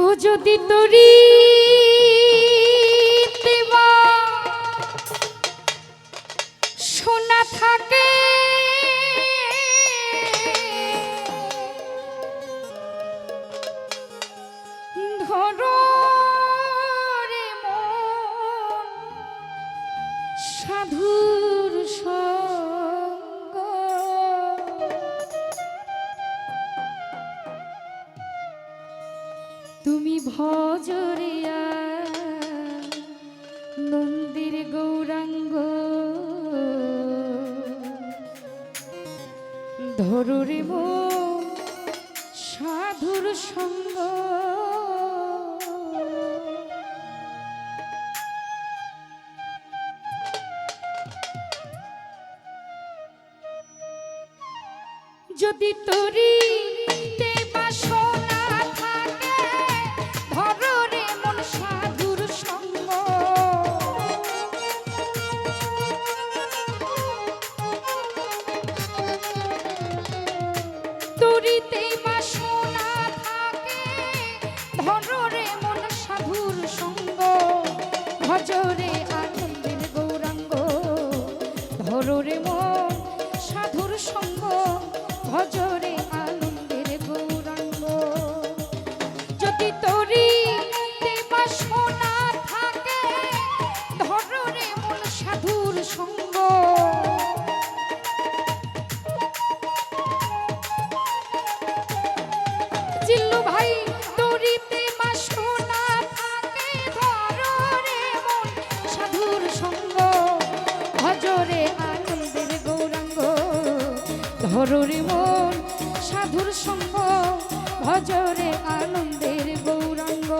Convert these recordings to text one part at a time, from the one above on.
ও যদি তরি সোনা থাকে ধরো সাধুর সব হজরিয়া নন্দীর গৌরাঙ্গ। ধরুরিব সাধুর সঙ্গ। aurore সঙ্গ ভজরে আনন্দের গৌরাঙ্গ।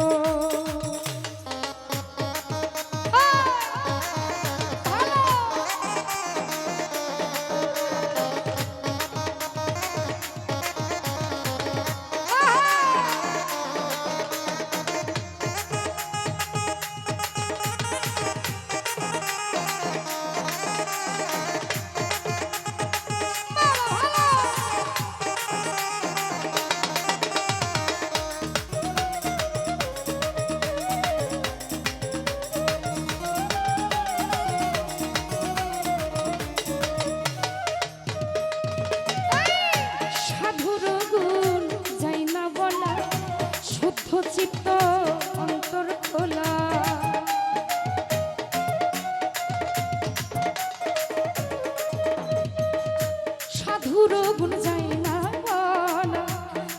দুরগুণ যায় না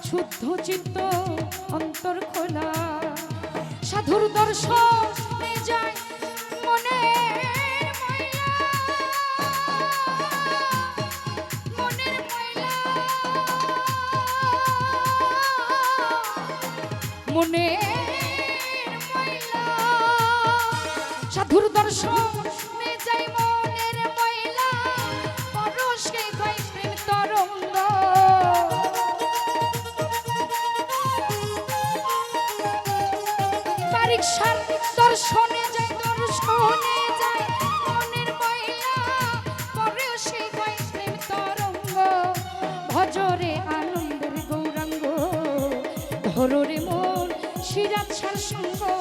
শুদ্ধ চিত্ত অন্তর খোলা। সাধুর দর্শন যায় মনে মনে সাধুর দর্শন বাদশার সঙ্গ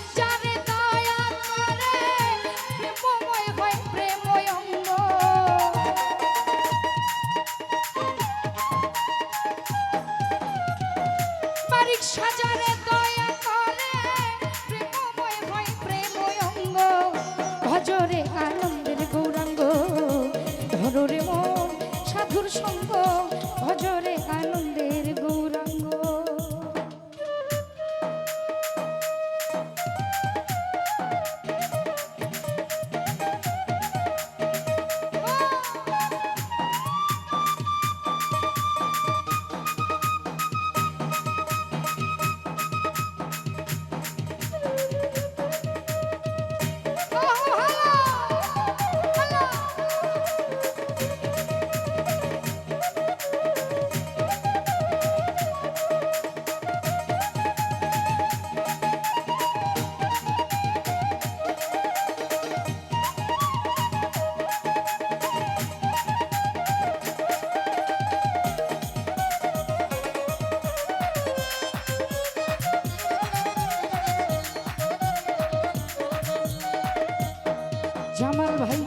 জামাল ভাই।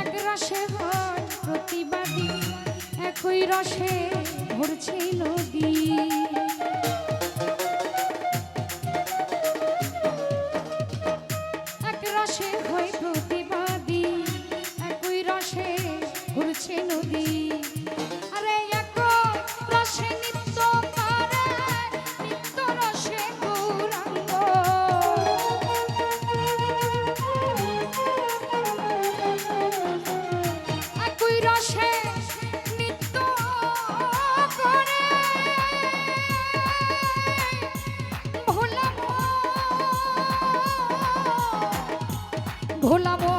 এক রসে হয় প্রতিবাদী একই রসে ভোলাবো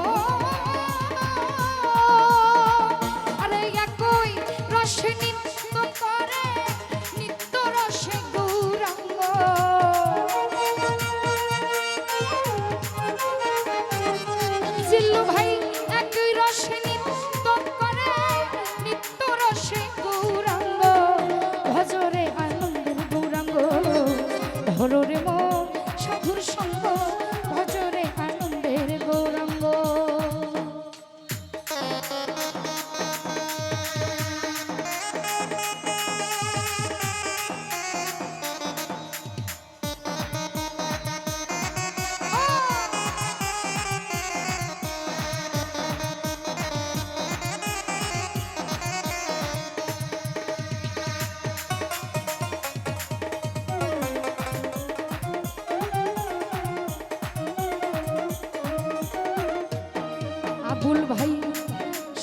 রাতুল ভাই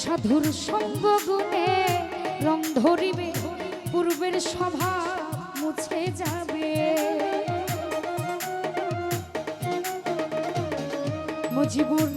সাধুর সঙ্গ গুণে রং ধরিবে পূর্বের সভা মুছে যাবে। মজিবুর